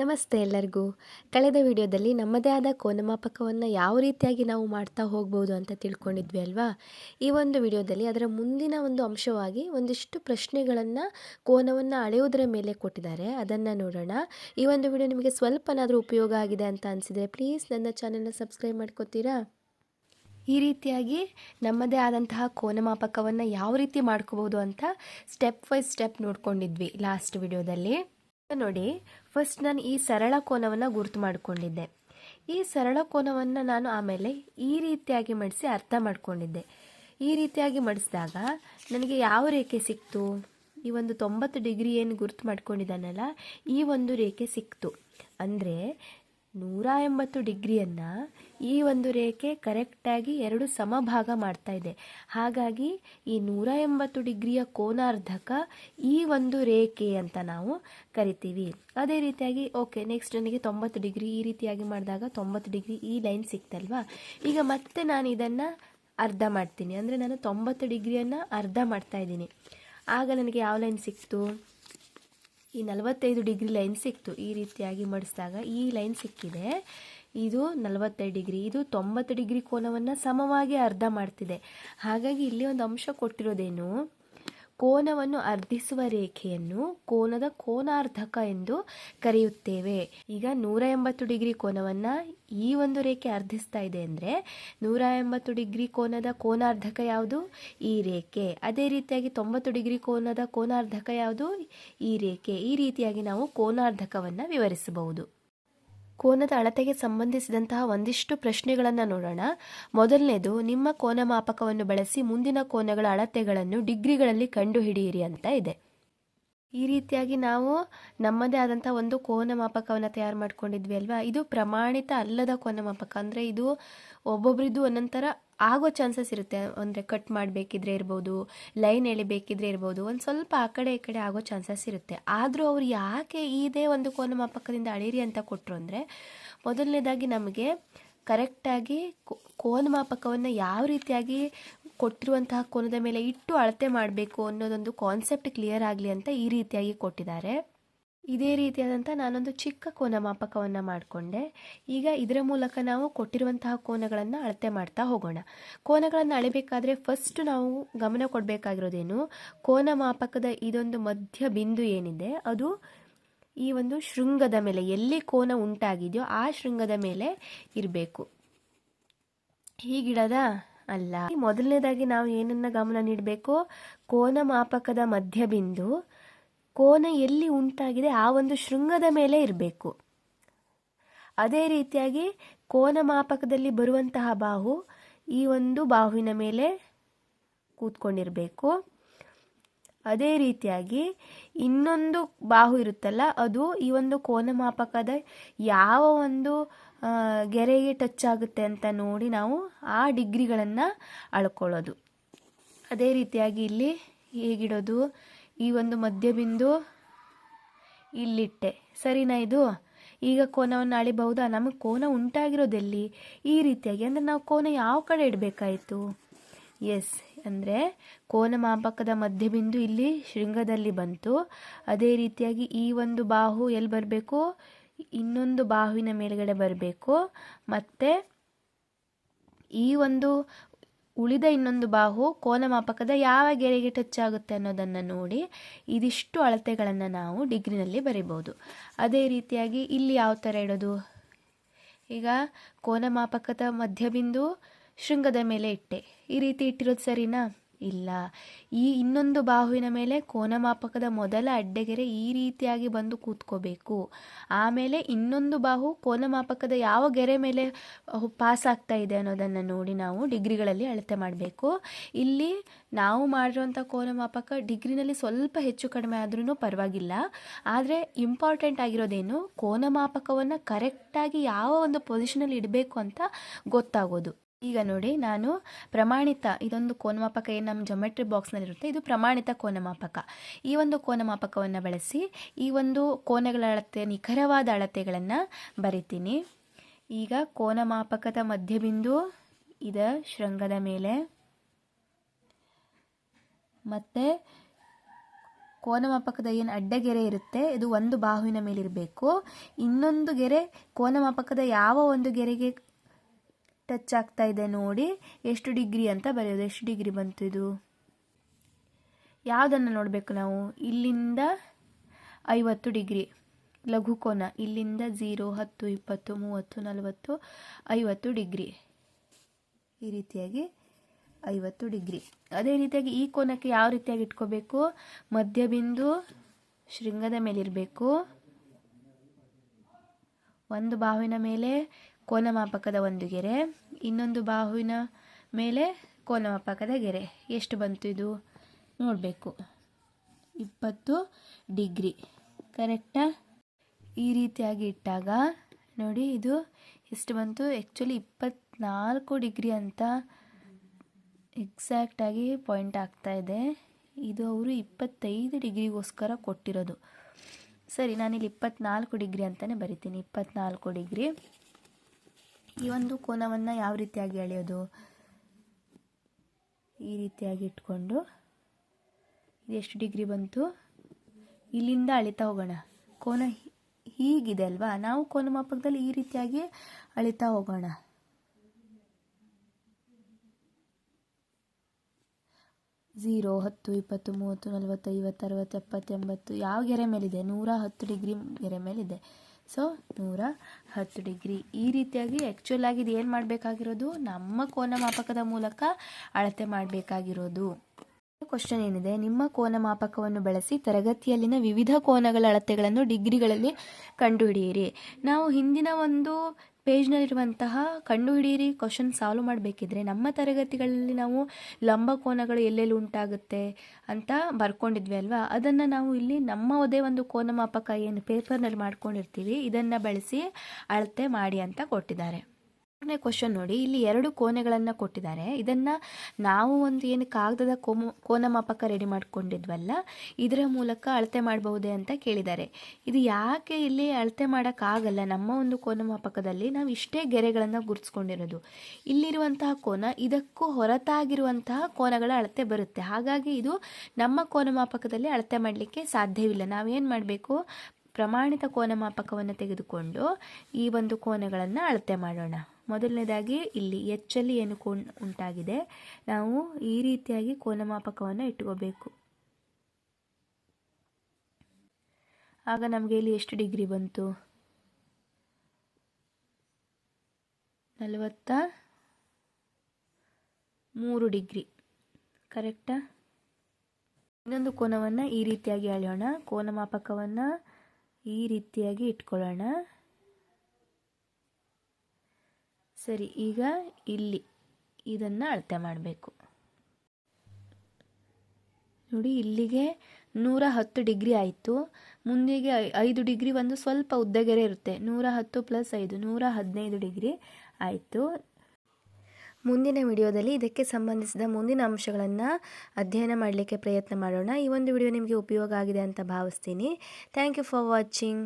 ನಮಸ್ತೆ ಎಲ್ಲರಿಗೂ. ಕಳೆದ ವಿಡಿಯೋದಲ್ಲಿ ನಮ್ಮದೇ ಆದ ಕೋನಮಾಪಕವನ್ನು ಯಾವ ರೀತಿಯಾಗಿ ನಾವು ಮಾಡ್ತಾ ಹೋಗ್ಬೋದು ಅಂತ ತಿಳ್ಕೊಂಡಿದ್ವಿ ಅಲ್ವಾ? ಈ ಒಂದು ವಿಡಿಯೋದಲ್ಲಿ ಅದರ ಮುಂದಿನ ಒಂದು ಅಂಶವಾಗಿ ಒಂದಿಷ್ಟು ಪ್ರಶ್ನೆಗಳನ್ನು ಕೋನವನ್ನು ಅಳೆಯುವುದರ ಮೇಲೆ ಕೊಟ್ಟಿದ್ದಾರೆ. ಅದನ್ನು ನೋಡೋಣ. ಈ ಒಂದು ವಿಡಿಯೋ ನಿಮಗೆ ಸ್ವಲ್ಪನಾದರೂ ಉಪಯೋಗ ಆಗಿದೆ ಅಂತ ಅನಿಸಿದರೆ ಪ್ಲೀಸ್ ನನ್ನ ಚಾನಲ್ನ ಸಬ್ಸ್ಕ್ರೈಬ್ ಮಾಡ್ಕೋತೀರಾ? ಈ ರೀತಿಯಾಗಿ ನಮ್ಮದೇ ಆದಂತಹ ಕೋನಮಾಪಕವನ್ನು ಯಾವ ರೀತಿ ಮಾಡ್ಕೋಬೋದು ಅಂತ ಸ್ಟೆಪ್ ಬೈ ಸ್ಟೆಪ್ ನೋಡ್ಕೊಂಡಿದ್ವಿ ಲಾಸ್ಟ್ ವಿಡಿಯೋದಲ್ಲಿ. ನೋಡಿ ಫಸ್ಟ್ ನಾನು ಈ ಸರಳ ಕೋನವನ್ನು ಗುರುತು ಮಾಡಿಕೊಂಡಿದ್ದೆ. ಈ ಸರಳ ಕೋನವನ್ನು ನಾನು ಆಮೇಲೆ ಈ ರೀತಿಯಾಗಿ ಮಡಿಸಿ ಅರ್ಥ ಮಾಡಿಕೊಂಡಿದ್ದೆ. ಈ ರೀತಿಯಾಗಿ ಮಡಿಸಿದಾಗ ನನಗೆ ಯಾವ ರೇಖೆ ಸಿಕ್ತು? ಈ ಒಂದು ತೊಂಬತ್ತು ಡಿಗ್ರಿ ಏನು ಗುರುತು ಮಾಡ್ಕೊಂಡಿದ್ದಾನಲ್ಲ, ಈ ಒಂದು ರೇಖೆ ಸಿಕ್ತು. ಅಂದರೆ ನೂರ ಎಂಬತ್ತು ಡಿಗ್ರಿಯನ್ನು ಈ ಒಂದು ರೇಖೆ ಕರೆಕ್ಟಾಗಿ ಎರಡು ಸಮಭಾಗ ಮಾಡ್ತಾ ಇದೆ. ಹಾಗಾಗಿ ಈ ನೂರ ಎಂಬತ್ತು ಡಿಗ್ರಿಯ ಕೋನಾರ್ಧಕ ಈ ಒಂದು ರೇಖೆ ಅಂತ ನಾವು ಕರಿತೀವಿ. ಅದೇ ರೀತಿಯಾಗಿ ಓಕೆ ನೆಕ್ಸ್ಟ್ ನನಗೆ ತೊಂಬತ್ತು ಡಿಗ್ರಿ ಈ ರೀತಿಯಾಗಿ ಮಾಡಿದಾಗ ತೊಂಬತ್ತು ಡಿಗ್ರಿ ಈ ಲೈನ್ ಸಿಕ್ತಲ್ವಾ? ಈಗ ಮತ್ತೆ ನಾನು ಇದನ್ನು ಅರ್ಧ ಮಾಡ್ತೀನಿ. ಅಂದರೆ ನಾನು ತೊಂಬತ್ತು ಡಿಗ್ರಿಯನ್ನು ಅರ್ಧ ಮಾಡ್ತಾ ಇದ್ದೀನಿ. ಆಗ ನನಗೆ ಯಾವ ಲೈನ್ ಸಿಕ್ತು? ಈ ನಲವತ್ತೈದು ಡಿಗ್ರಿ ಲೈನ್ ಸಿಕ್ತು. ಈ ರೀತಿಯಾಗಿ ಮಡಿಸಿದಾಗ ಈ ಲೈನ್ ಸಿಕ್ಕಿದೆ. ಇದು ನಲವತ್ತೈದು ಡಿಗ್ರಿ. ಇದು ತೊಂಬತ್ತು ಡಿಗ್ರಿ ಕೋನವನ್ನು ಸಮವಾಗಿ ಅರ್ಧ ಮಾಡ್ತಿದೆ. ಹಾಗಾಗಿ ಇಲ್ಲಿ ಒಂದು ಅಂಶ ಕೊಟ್ಟಿರೋದೇನು? ಕೋನವನ್ನು ಅರ್ಧಿಸುವ ರೇಖೆಯನ್ನು ಕೋನದ ಕೋನಾರ್ಧಕ ಎಂದು ಕರೆಯುತ್ತೇವೆ. ಈಗ ನೂರ ಎಂಬತ್ತು ಡಿಗ್ರಿ ಕೋನವನ್ನು ಈ ಒಂದು ರೇಖೆ ಅರ್ಧಿಸ್ತಾ ಇದೆ ಅಂದರೆ ನೂರ ಎಂಬತ್ತು ಡಿಗ್ರಿ ಕೋನದ ಕೋನಾರ್ಧಕ ಯಾವುದು? ಈ ರೇಖೆ. ಅದೇ ರೀತಿಯಾಗಿ ತೊಂಬತ್ತು ಡಿಗ್ರಿ ಕೋನದ ಕೋನಾರ್ಧಕ ಯಾವುದು? ಈ ರೇಖೆ. ಈ ರೀತಿಯಾಗಿ ನಾವು ಕೋನಾರ್ಧಕವನ್ನು ವಿವರಿಸಬಹುದು. ಕೋನದ ಅಳತೆಗೆ ಸಂಬಂಧಿಸಿದಂತಹ ಒಂದಿಷ್ಟು ಪ್ರಶ್ನೆಗಳನ್ನು ನೋಡೋಣ. ಮೊದಲನೇದು, ನಿಮ್ಮ ಕೋನ ಮಾಪಕವನ್ನು ಬಳಸಿ ಮುಂದಿನ ಕೋನಗಳ ಅಳತೆಗಳನ್ನು ಡಿಗ್ರಿಗಳಲ್ಲಿ ಕಂಡುಹಿಡಿಯಿರಿ ಅಂತ ಇದೆ. ಈ ರೀತಿಯಾಗಿ ನಾವು ನಮ್ಮದೇ ಆದಂಥ ಒಂದು ಕೋನ ಮಾಪಕವನ್ನು ತಯಾರು ಮಾಡ್ಕೊಂಡಿದ್ವಿ ಅಲ್ವಾ? ಇದು ಪ್ರಮಾಣಿತ ಅಲ್ಲದ ಕೋನ ಮಾಪಕ ಅಂದರೆ ಇದು ಒಬ್ಬೊಬ್ರಿದ್ದು ಒಂದೊಂಥರ ಆಗೋ ಚಾನ್ಸಸ್ ಇರುತ್ತೆ. ಅಂದರೆ ಕಟ್ ಮಾಡಬೇಕಿದ್ರೆ ಇರ್ಬೋದು, ಲೈನ್ ಎಳಿಬೇಕಿದ್ರೆ ಇರ್ಬೋದು, ಒಂದು ಸ್ವಲ್ಪ ಆ ಕಡೆ ಈ ಕಡೆ ಆಗೋ ಚಾನ್ಸಸ್ ಇರುತ್ತೆ. ಆದರೂ ಅವ್ರು ಯಾಕೆ ಇದೇ ಒಂದು ಕೋನ ಮಾಪಕದಿಂದ ಅಳೀರಿ ಅಂತ ಕೊಟ್ಟರು ಅಂದರೆ, ಮೊದಲನೇದಾಗಿ ನಮಗೆ ಕರೆಕ್ಟಾಗಿ ಕೋನ ಮಾಪಕವನ್ನು ಯಾವ ರೀತಿಯಾಗಿ ಕೊಟ್ಟಿರುವಂತಹ ಕೋನದ ಮೇಲೆ ಇಟ್ಟು ಅಳತೆ ಮಾಡಬೇಕು ಅನ್ನೋದೊಂದು ಕಾನ್ಸೆಪ್ಟ್ ಕ್ಲಿಯರ್ ಆಗಲಿ ಅಂತ ಈ ರೀತಿಯಾಗಿ ಕೊಟ್ಟಿದ್ದಾರೆ. ಇದೇ ರೀತಿಯಾದಂಥ ನಾನೊಂದು ಚಿಕ್ಕ ಕೋನ ಮಾಪಕವನ್ನು ಮಾಡಿಕೊಂಡೆ. ಈಗ ಇದರ ಮೂಲಕ ನಾವು ಕೊಟ್ಟಿರುವಂತಹ ಕೋನಗಳನ್ನು ಅಳತೆ ಮಾಡ್ತಾ ಹೋಗೋಣ. ಕೋನಗಳನ್ನು ಅಳಿಬೇಕಾದ್ರೆ ಫಸ್ಟ್ ನಾವು ಗಮನ ಕೊಡಬೇಕಾಗಿರೋದೇನು? ಕೋನ ಮಾಪಕದ ಇದೊಂದು ಮಧ್ಯ ಬಿಂದು ಏನಿದೆ? ಅದು ಈ ಒಂದು ಶೃಂಗದ ಮೇಲೆ ಎಲ್ಲಿ ಕೋನ ಉಂಟಾಗಿದೆಯೋ ಆ ಶೃಂಗದ ಮೇಲೆ ಇರಬೇಕು. ಹೀಗಿಡದ ಅಲ್ಲ. ಮೊದಲನೇದಾಗಿ ನಾವು ಏನನ್ನ ಗಮನ ನೀಡಬೇಕು? ಕೋನ ಮಾಪಕದ ಮಧ್ಯಬಿಂದು ಕೋನ ಎಲ್ಲಿ ಉಂಟಾಗಿದೆ ಆ ಒಂದು ಶೃಂಗದ ಮೇಲೆ ಇರಬೇಕು. ಅದೇ ರೀತಿಯಾಗಿ ಕೋನ ಮಾಪಕದಲ್ಲಿ ಬರುವಂತಹ ಬಾಹು ಈ ಒಂದು ಬಾಹುವಿನ ಮೇಲೆ ಕೂತ್ಕೊಂಡಿರಬೇಕು. ಅದೇ ರೀತಿಯಾಗಿ ಇನ್ನೊಂದು ಬಾಹು ಇರುತ್ತಲ್ಲ, ಅದು ಈ ಒಂದು ಕೋನ ಮಾಪಕದ ಯಾವ ಒಂದು ಗೆರೆಗೆ ಟಚ್ ಆಗುತ್ತೆ ಅಂತ ನೋಡಿ ನಾವು ಆ ಡಿಗ್ರಿಗಳನ್ನು ಅಳ್ಕೊಳ್ಳೋದು. ಅದೇ ರೀತಿಯಾಗಿ ಇಲ್ಲಿ ಹೇಗಿಡೋದು? ಈ ಒಂದು ಮಧ್ಯಬಿಂದು ಇಲ್ಲಿಟ್ಟೆ. ಸರಿನಾ ಇದು? ಈಗ ಕೋನವನ್ನು ಅಳಿಬಹುದಾ? ನಮಗೆ ಕೋನ ಉಂಟಾಗಿರೋದೆಲ್ಲಿ? ಈ ರೀತಿಯಾಗಿ, ಅಂದರೆ ನಾವು ಕೋನ ಯಾವ ಕಡೆ ಇಡಬೇಕಾಯಿತು? ಎಸ್ ಅಂದರೆ ಕೋನಮಾಪಕದ ಮಧ್ಯಬಿಂದು ಇಲ್ಲಿ ಶೃಂಗದಲ್ಲಿ ಬಂತು. ಅದೇ ರೀತಿಯಾಗಿ ಈ ಒಂದು ಬಾಹು ಎಲ್ಲಿ ಬರಬೇಕು? ಇನ್ನೊಂದು ಬಾಹುವಿನ ಮೇಲ್ಗಡೆ ಬರಬೇಕು. ಮತ್ತು ಈ ಒಂದು ಉಳಿದ ಇನ್ನೊಂದು ಬಾಹು ಕೋನಮಾಪಕದ ಯಾವ ಗೆರೆಗೆ ಟಚ್ ಆಗುತ್ತೆ ಅನ್ನೋದನ್ನು ನೋಡಿ ಇದಿಷ್ಟು ಅಳತೆಗಳನ್ನು ನಾವು ಡಿಗ್ರಿನಲ್ಲಿ ಬರಿಬೋದು ಅದೇ ರೀತಿಯಾಗಿ ಇಲ್ಲಿ ಯಾವ ಥರ ಇಡೋದು? ಈಗ ಕೋನಮಾಪಕದ ಮಧ್ಯಬಿಂದು ಶೃಂಗದ ಮೇಲೆ ಇಟ್ಟೆ. ಈ ರೀತಿ ಇಟ್ಟಿರೋದು ಸರಿನಾ? ಇಲ್ಲ. ಈ ಇನ್ನೊಂದು ಬಾಹುವಿನ ಮೇಲೆ ಕೋನಮಾಪಕದ ಮೊದಲ ಅಡ್ಡಗೆರೆ ಈ ರೀತಿಯಾಗಿ ಬಂದು ಕೂತ್ಕೋಬೇಕು. ಆಮೇಲೆ ಇನ್ನೊಂದು ಬಾಹು ಕೋನಮಾಪಕದ ಯಾವ ಗೆರೆ ಮೇಲೆ ಪಾಸ್ ಆಗ್ತಾ ಇದೆ ಅನ್ನೋದನ್ನು ನೋಡಿ ನಾವು ಡಿಗ್ರಿಗಳಲ್ಲಿ ಅಳತೆ ಮಾಡಬೇಕು. ಇಲ್ಲಿ ನಾವು ಮಾಡಿರುವಂಥ ಕೋನಮಾಪಕ ಡಿಗ್ರಿನಲ್ಲಿ ಸ್ವಲ್ಪ ಹೆಚ್ಚು ಕಡಿಮೆ ಆದ್ರೂ ಪರವಾಗಿಲ್ಲ. ಆದರೆ ಇಂಪಾರ್ಟೆಂಟ್ ಆಗಿರೋದೇನು? ಕೋನಮಾಪಕವನ್ನು ಕರೆಕ್ಟಾಗಿ ಯಾವ ಒಂದು ಪೊಸಿಷನಲ್ಲಿ ಇಡಬೇಕು ಅಂತ ಗೊತ್ತಾಗೋದು. ಈಗ ನೋಡಿ, ನಾನು ಪ್ರಮಾಣಿತ, ಇದೊಂದು ಕೋನಮಾಪಕ ಏನು ನಮ್ಮ ಜೊಮೆಟ್ರಿ ಬಾಕ್ಸ್ನಲ್ಲಿರುತ್ತೆ ಇದು ಪ್ರಮಾಣಿತ ಕೋನಮಾಪಕ. ಈ ಒಂದು ಕೋನಮಾಪಕವನ್ನು ಬಳಸಿ, ಈ ಒಂದು ಕೋನಗಳ ಅಳತೆ, ನಿಖರವಾದ ಅಳತೆಗಳನ್ನು ಬರಿತೀನಿ. ಈಗ ಕೋನಮಾಪಕದ ಮಧ್ಯಬಿಂದು, ಇದ ಶೃಂಗದ ಮೇಲೆ. ಮತ್ತು ಕೋನಮಾಪಕದ ಏನು ಅಡ್ಡಗೆರೆ ಇರುತ್ತೆ, ಇದು ಒಂದು ಬಾಹುವಿನ ಮೇಲಿರಬೇಕು. ಇನ್ನೊಂದು ಗೆರೆ, ಕೋನಮಾಪಕದ ಯಾವ ಒಂದು ಗೆರೆಗೆ ಟಚ್ ಆಗ್ತಾ ಇದೆ ನೋಡಿ. ಎಷ್ಟು ಡಿಗ್ರಿ ಅಂತ ಬರೆಯೋದು, ಎಷ್ಟು ಡಿಗ್ರಿ ಬಂತು ಇದು? ಯಾವುದನ್ನು ನೋಡಬೇಕು ನಾವು? ಇಲ್ಲಿಂದ ಐವತ್ತು ಡಿಗ್ರಿ. ಲಘು ಕೋನ, ಇಲ್ಲಿಂದ ಝೀರೋ ಹತ್ತು, ಇಪ್ಪತ್ತು, ಮೂವತ್ತು, ನಲವತ್ತು, ಐವತ್ತು ಡಿಗ್ರಿ. ಈ ರೀತಿಯಾಗಿ ಐವತ್ತು ಡಿಗ್ರಿ. ಅದೇ ರೀತಿಯಾಗಿ ಈ ಕೋನಕ್ಕೆ ಯಾವ ರೀತಿಯಾಗಿ ಇಟ್ಕೋಬೇಕು? ಮಧ್ಯಬಿಂದು ಶೃಂಗದ ಮೇಲಿರಬೇಕು. ಒಂದು ಬಾವಿನ ಮೇಲೆ ಕೋನಮಾಪಕದ ಒಂದು ಗೆರೆ, ಇನ್ನೊಂದು ಬಾಹುವಿನ ಮೇಲೆ ಕೋನಮಾಪಕದ ಗೆರೆ. ಎಷ್ಟು ಬಂತು ಇದು? ನೋಡಬೇಕು. ಇಪ್ಪತ್ತು ಡಿಗ್ರಿ. ಕರೆಕ್ಟಾ ಈ ರೀತಿಯಾಗಿ ಇಟ್ಟಾಗ, ನೋಡಿ ಇದು ಎಷ್ಟು ಬಂತು? ಆ್ಯಕ್ಚುಲಿ ಇಪ್ಪತ್ತ್ನಾಲ್ಕು ಡಿಗ್ರಿ ಅಂತ ಎಕ್ಸಾಕ್ಟಾಗಿ ಪಾಯಿಂಟ್ ಆಗ್ತಾ ಇದೆ. ಇದು ಅವರು ಇಪ್ಪತ್ತೈದು ಡಿಗ್ರಿಗೋಸ್ಕರ ಕೊಟ್ಟಿರೋದು. ಸರಿ, ನಾನಿಲ್ಲಿ ಇಪ್ಪತ್ನಾಲ್ಕು ಡಿಗ್ರಿ ಅಂತಲೇ ಬರಿತೀನಿ. ಇಪ್ಪತ್ನಾಲ್ಕು ಡಿಗ್ರಿ. ಈ ಒಂದು ಕೋನವನ್ನು ಯಾವ ರೀತಿಯಾಗಿ ಎಳೆಯೋದು? ಈ ರೀತಿಯಾಗಿ ಇಟ್ಕೊಂಡು ಎಷ್ಟು ಡಿಗ್ರಿ ಬಂತು? ಇಲ್ಲಿಂದ ಅಳಿತಾ ಹೋಗೋಣ. ಕೋನ ಹೀಗಿದೆ ಅಲ್ವಾ? ನಾವು ಕೋನ ಮಾಪಕದಲ್ಲಿ ಈ ರೀತಿಯಾಗಿ ಅಳಿತಾ ಹೋಗೋಣ. ಝೀರೋ ಹತ್ತು, ಇಪ್ಪತ್ತು, ಮೂವತ್ತು ನಲವತ್ತು ಐವತ್ತು ಅರವತ್ತು ಎಪ್ಪತ್ತು ಎಂಬತ್ತು ಯಾವ ಗೆರೆ ಮೇಲಿದೆ? ನೂರ ಹತ್ತು ಡಿಗ್ರಿ ಗೆರೆ ಮೇಲಿದೆ. ಸೊ ನೂರ ಹತ್ತು ಡಿಗ್ರಿ. ಈ ರೀತಿಯಾಗಿ ಆ್ಯಕ್ಚುಲ್ ಆಗಿ ಇದು ಏನು ಮಾಡಬೇಕಾಗಿರೋದು? ನಮ್ಮ ಕೋನ ಮಾಪಕದ ಮೂಲಕ ಅಳತೆ ಮಾಡಬೇಕಾಗಿರೋದು. ಕ್ವಶನ್ ಏನಿದೆ? ನಿಮ್ಮ ಕೋನ ಮಾಪಕವನ್ನು ಬಳಸಿ ತರಗತಿಯಲ್ಲಿನ ವಿವಿಧ ಕೋನಗಳ ಅಳತೆಗಳನ್ನು ಡಿಗ್ರಿಗಳಲ್ಲಿ ಕಂಡುಹಿಡಿಯಿರಿ. ನಾವು ಹಿಂದಿನ ಒಂದು ಪೇಜ್ನಲ್ಲಿರುವಂತಹ ಕಂಡುಹಿಡಿಯಿರಿ ಕ್ವಶನ್ ಸಾಲ್ವ್ ಮಾಡಬೇಕಿದ್ರೆ ನಮ್ಮ ತರಗತಿಗಳಲ್ಲಿ ನಾವು ಲಂಬ ಕೋನಗಳು ಎಲ್ಲೆಲ್ಲಿ ಉಂಟಾಗುತ್ತೆ ಅಂತ ಬರ್ಕೊಂಡಿದ್ವಿ ಅಲ್ವಾ? ಅದನ್ನು ನಾವು ಇಲ್ಲಿ ನಮ್ಮದೇ ಒಂದು ಕೋನ ಮಾಪಕ ಏನು ಪೇಪರ್ನಲ್ಲಿ ಮಾಡ್ಕೊಂಡಿರ್ತೀವಿ, ಇದನ್ನು ಬಳಸಿ ಅಳತೆ ಮಾಡಿ ಅಂತ ಕೊಟ್ಟಿದ್ದಾರೆ. ಮೂರನೇ ಕ್ವಶನ್ ನೋಡಿ. ಇಲ್ಲಿ ಎರಡು ಕೋಣೆಗಳನ್ನು ಕೊಟ್ಟಿದ್ದಾರೆ. ಇದನ್ನು ನಾವು ಒಂದು ಏನು ಕಾಗದದ ಕೋಮ ಕೋನ ಮಾಪಕ ರೆಡಿ ಮಾಡ್ಕೊಂಡಿದ್ವಲ್ಲ, ಇದರ ಮೂಲಕ ಅಳತೆ ಮಾಡಬಹುದೇ ಅಂತ ಕೇಳಿದ್ದಾರೆ. ಇದು ಯಾಕೆ ಇಲ್ಲಿ ಅಳತೆ ಮಾಡೋಕ್ಕಾಗಲ್ಲ? ನಮ್ಮ ಒಂದು ಕೋನಮಾಪಕದಲ್ಲಿ ನಾವು ಇಷ್ಟೇ ಗೆರೆಗಳನ್ನು ಗುರುತಿಸ್ಕೊಂಡಿರೋದು ಇಲ್ಲಿರುವಂತಹ ಕೋನ ಇದಕ್ಕೂ ಹೊರತಾಗಿರುವಂತಹ ಕೋನಗಳ ಅಳತೆ ಬರುತ್ತೆ. ಹಾಗಾಗಿ ಇದು ನಮ್ಮ ಕೋನಮಾಪಕದಲ್ಲಿ ಅಳತೆ ಮಾಡಲಿಕ್ಕೆ ಸಾಧ್ಯವಿಲ್ಲ. ನಾವೇನು ಮಾಡಬೇಕು? ಪ್ರಮಾಣಿತ ಕೋನಮಾಪಕವನ್ನು ತೆಗೆದುಕೊಂಡು ಈ ಒಂದು ಕೋನಗಳನ್ನು ಅಳತೆ ಮಾಡೋಣ. ಮೊದಲನೇದಾಗಿ ಇಲ್ಲಿ ಎಚ್ಚಲ್ಲಿ ಏನು ಕೋನ್ ಉಂಟಾಗಿದೆ, ನಾವು ಈ ರೀತಿಯಾಗಿ ಕೋನಮಾಪಕವನ್ನು ಇಟ್ಕೋಬೇಕು ಆಗ ನಮಗೆ ಇಲ್ಲಿ ಎಷ್ಟು ಡಿಗ್ರಿ ಬಂತು? ನಲವತ್ತ ಮೂರು ಡಿಗ್ರಿ. ಕರೆಕ್ಟಾ? ಇನ್ನೊಂದು ಕೋನವನ್ನು ಈ ರೀತಿಯಾಗಿ ಅಳೆಯೋಣ. ಕೋನಮಾಪಕವನ್ನು ಈ ರೀತಿಯಾಗಿ ಇಟ್ಕೊಳ್ಳೋಣ. ಸರಿ, ಈಗ ಇಲ್ಲಿ ಇದನ್ನು ಅಳತೆ ಮಾಡಬೇಕು. ನೋಡಿ, ಇಲ್ಲಿಗೆ ನೂರ ಹತ್ತು ಡಿಗ್ರಿ ಆಯಿತು. ಮುಂದಿಗೆ ಐದು ಡಿಗ್ರಿ ಒಂದು ಸ್ವಲ್ಪ ಉದ್ದಗೆರೆ ಇರುತ್ತೆ. ನೂರ ಹತ್ತು ಪ್ಲಸ್ ಐದು ನೂರ ಹದಿನೈದು ಡಿಗ್ರಿ ಆಯಿತು. ಮುಂದಿನ ವಿಡಿಯೋದಲ್ಲಿ ಇದಕ್ಕೆ ಸಂಬಂಧಿಸಿದ ಮುಂದಿನ ಅಂಶಗಳನ್ನು ಅಧ್ಯಯನ ಮಾಡಲಿಕ್ಕೆ ಪ್ರಯತ್ನ ಮಾಡೋಣ. ಈ ಒಂದು ವಿಡಿಯೋ ನಿಮಗೆ ಉಪಯೋಗ ಆಗಿದೆ ಅಂತ ಭಾವಿಸ್ತೀನಿ. Thank you for watching